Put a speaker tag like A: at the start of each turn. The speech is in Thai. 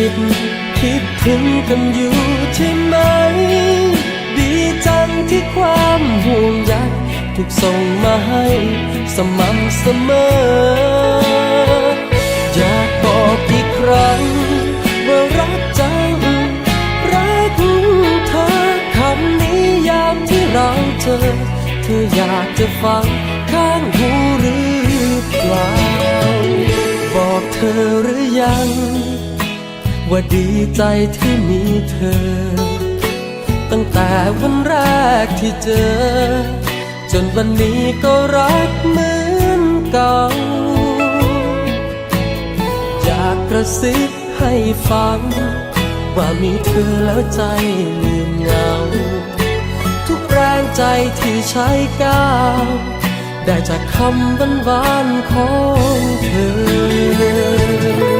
A: ผิด คิดถึงกันอยู่ใช่ไหม ดีจังที่ความห่วงใยถูกส่งมาให้สม่ำเสมอ อยากบอกอีกครั้งว่ารักจัง รักเธอคำนี้ยามที่เราเจอ เธออยากจะฟังข้างหูหรือเปล่า บอกเธอหรือยัง ว่าดีใจที่มีเธอ ตั้งแต่วันแรกที่เจอ จนวันนี้ก็รักเหมือนเก่า อยากกระซิบให้ฟัง ว่ามีเธอแล้วใจลืมเหงา ทุกแรงใจที่ใช้ก้าวได้จากคำบันบานๆของเธอ